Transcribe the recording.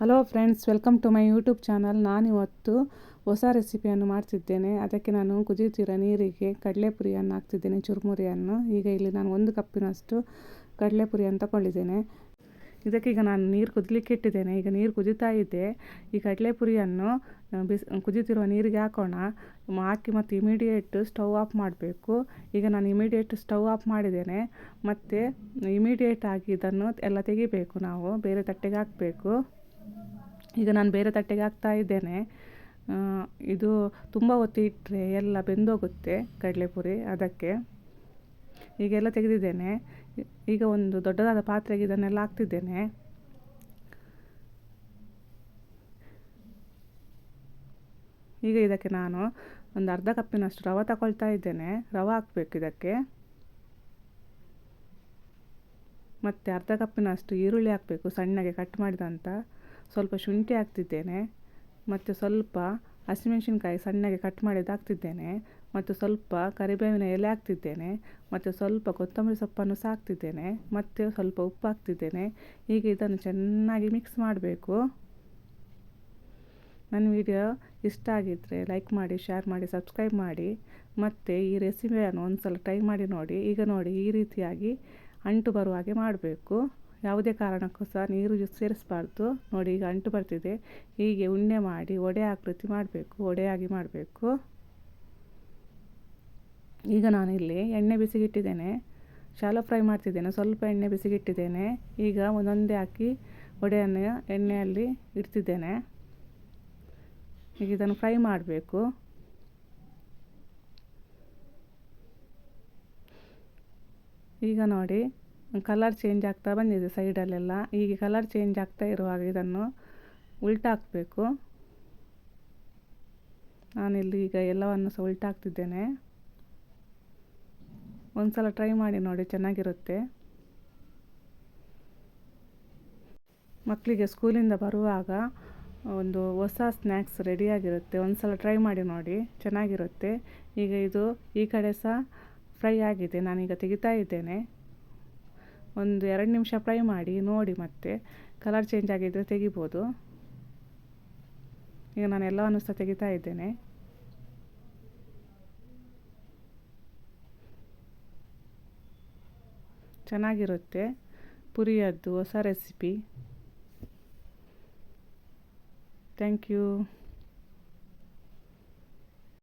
Hello friends welcome to my YouTube channel ನಾನಿವತ್ತು ಹೊಸ ರೆಸಿಪಿಯನ್ನು ಮಾಡ್ತಿದ್ದೇನೆ. ಅದಕ್ಕೆ ನಾನು ಕುದಿಯುತ್ತಿರೋ ನೀರಿಗೆ ಕಡಲೆಪುರಿಯನ್ನು ಹಾಕ್ತಿದ್ದೇನೆ, ಚುರುಮುರಿಯನ್ನು. ಈಗ ಇಲ್ಲಿ ನಾನು ಒಂದು ಕಪ್ಪಿನಷ್ಟು ಕಡಲೆಪುರಿಯನ್ನು ತಗೊಂಡಿದ್ದೇನೆ. ಇದಕ್ಕೀಗ ನಾನು ನೀರು ಕುದಲಿಕ್ಕೆ ಇಟ್ಟಿದ್ದೇನೆ. ಈಗ ನೀರು ಕುದೀತಾ ಇದೆ. ಈ ಕಡಲೆಪುರಿಯನ್ನು ಬಿಸ್ ಕುದಿತಿರುವ ನೀರಿಗೆ ಹಾಕೋಣ. ಹಾಕಿ ಮತ್ತು ಇಮಿಡಿಯೇಟ್ ಸ್ಟವ್ ಆಫ್ ಮಾಡಬೇಕು. ಈಗ ನಾನು ಇಮಿಡಿಯೇಟ್ ಸ್ಟವ್ ಆಫ್ ಮಾಡಿದ್ದೇನೆ. ಮತ್ತು ಇಮಿಡಿಯೇಟ್ ಆಗಿ ಇದನ್ನು ಎಲ್ಲ ತೆಗಿಬೇಕು ನಾವು. ಬೇರೆ ತಟ್ಟೆಗೆ ಹಾಕಬೇಕು. ಈಗ ನಾನು ಬೇರೆ ತಟ್ಟೆಗೆ ಹಾಕ್ತಾ ಇದ್ದೇನೆ. ಇದು ತುಂಬ ಹೊತ್ತಿ ಇಟ್ಟರೆ ಎಲ್ಲ ಬೆಂದೋಗುತ್ತೆ ಕಡಲೆಪುರಿ ಅದಕ್ಕೆ. ಈಗೆಲ್ಲ ತೆಗೆದಿದ್ದೇನೆ. ಈಗ ಒಂದು ದೊಡ್ಡದಾದ ಪಾತ್ರೆಗೆ ಇದನ್ನೆಲ್ಲ ಹಾಕ್ತಿದ್ದೇನೆ. ಈಗ ಇದಕ್ಕೆ ನಾನು ಒಂದು ಅರ್ಧ ಕಪ್ಪಿನಷ್ಟು ರವೆ ತಗೊಳ್ತಾ ಇದ್ದೇನೆ. ರವೆ ಹಾಕಬೇಕು ಇದಕ್ಕೆ. ಮತ್ತು ಅರ್ಧ ಕಪ್ಪಿನಷ್ಟು ಈರುಳ್ಳಿ ಹಾಕಬೇಕು ಸಣ್ಣಗೆ ಕಟ್ ಮಾಡಿದಂಥ ಸ್ವಲ್ಪ ಶುಂಠಿ ಹಾಕ್ತಿದ್ದೇನೆ ಮತ್ತು ಸ್ವಲ್ಪ ಹಸಿಮೆಣಸಿನ್ಕಾಯಿ ಸಣ್ಣಗೆ ಕಟ್ ಮಾಡಿದ್ದು ಹಾಕ್ತಿದ್ದೇನೆ ಮತ್ತು ಸ್ವಲ್ಪ ಕರಿಬೇವಿನ ಎಲೆ ಹಾಕ್ತಿದ್ದೇನೆ ಮತ್ತು ಸ್ವಲ್ಪ ಕೊತ್ತಂಬರಿ ಸೊಪ್ಪನ್ನು ಸಹ ಹಾಕ್ತಿದ್ದೇನೆ ಮತ್ತು ಸ್ವಲ್ಪ ಉಪ್ಪು ಹಾಕ್ತಿದ್ದೇನೆ. ಈಗ ಇದನ್ನು ಚೆನ್ನಾಗಿ ಮಿಕ್ಸ್ ಮಾಡಬೇಕು. ನನ್ನ ವಿಡಿಯೋ ಇಷ್ಟ ಆಗಿದ್ದರೆ ಲೈಕ್ ಮಾಡಿ ಶೇರ್ ಮಾಡಿ ಸಬ್ಸ್ಕ್ರೈಬ್ ಮಾಡಿ ಮತ್ತು ಈ ರೆಸಿಪಿಯನ್ನು ಒಂದು ಸಲ ಟ್ರೈ ಮಾಡಿ ನೋಡಿ. ಈಗ ನೋಡಿ ಈ ರೀತಿಯಾಗಿ ಅಂಟು ಬರುವ ಹಾಗೆ ಮಾಡಬೇಕು. ಯಾವುದೇ ಕಾರಣಕ್ಕೂ ಸಹ ನೀರು ಸೇರಿಸಬಾರ್ದು. ನೋಡಿ, ಈಗ ಅಂಟು ಬರ್ತಿದೆ. ಹೀಗೆ ಉಣ್ಣೆ ಮಾಡಿ ಒಡೆ ಆಕೃತಿ ಮಾಡಬೇಕು. ಒಡೆಯಾಗಿ ಮಾಡಬೇಕು. ಈಗ ನಾನು ಇಲ್ಲಿ ಎಣ್ಣೆ ಬಿಸಿಗಿಟ್ಟಿದ್ದೇನೆ. ಶಾಲೋ ಫ್ರೈ ಮಾಡ್ತಿದ್ದೇನೆ. ಸ್ವಲ್ಪ ಎಣ್ಣೆ ಬಿಸಿಗಿಟ್ಟಿದ್ದೇನೆ. ಈಗ ಒಂದೊಂದೇ ಹಾಕಿ ಒಡೆಯನ್ನು ಎಣ್ಣೆಯಲ್ಲಿ ಇಡ್ತಿದ್ದೇನೆ. ಈಗ ಇದನ್ನು ಫ್ರೈ ಮಾಡಬೇಕು. ಈಗ ನೋಡಿ ಕಲರ್ ಚೇಂಜ್ ಆಗ್ತಾ ಬಂದಿದೆ ಸೈಡಲ್ಲೆಲ್ಲ ಹೀಗೆ ಕಲರ್ ಚೇಂಜ್ ಆಗ್ತಾ ಇರುವಾಗ ಇದನ್ನು ಉಲ್ಟಾಕಬೇಕು. ನಾನಿಲ್ಲಿ ಈಗ ಎಲ್ಲವನ್ನು ಸಹ ಉಲ್ಟಾಕ್ತಿದ್ದೇನೆ. ಒಂದು ಸಲ ಟ್ರೈ ಮಾಡಿ ನೋಡಿ, ಚೆನ್ನಾಗಿರುತ್ತೆ. ಮಕ್ಕಳಿಗೆ ಸ್ಕೂಲಿಂದ ಬರುವಾಗ ಒಂದು ಹೊಸ ಸ್ನ್ಯಾಕ್ಸ್ ರೆಡಿಯಾಗಿರುತ್ತೆ ಒಂದು ಸಲ ಟ್ರೈ ಮಾಡಿ ನೋಡಿ, ಚೆನ್ನಾಗಿರುತ್ತೆ. ಈಗ ಇದು ಈ ಕಡೆ ಸಹ ಫ್ರೈ ಆಗಿದೆ. ನಾನೀಗ ತೆಗಿತಾ ಇದ್ದೇನೆ. ಒಂದು ಎರಡು ನಿಮಿಷ ಫ್ರೈ ಮಾಡಿ, ನೋಡಿ ಮತ್ತೆ. ಕಲರ್ ಚೇಂಜ್ ಆಗಿದ್ದರೆ ತೆಗಿಬೋದು. ಈಗ ನಾನು ಎಲ್ಲವನ್ನು ಸಹ ತೆಗಿತಾ ಇದ್ದೇನೆ. ಚೆನ್ನಾಗಿರುತ್ತೆ. ಪುರಿಯದ್ದು, ಹೊಸ ರೆಸಿಪಿ ಥ್ಯಾಂಕ್ ಯು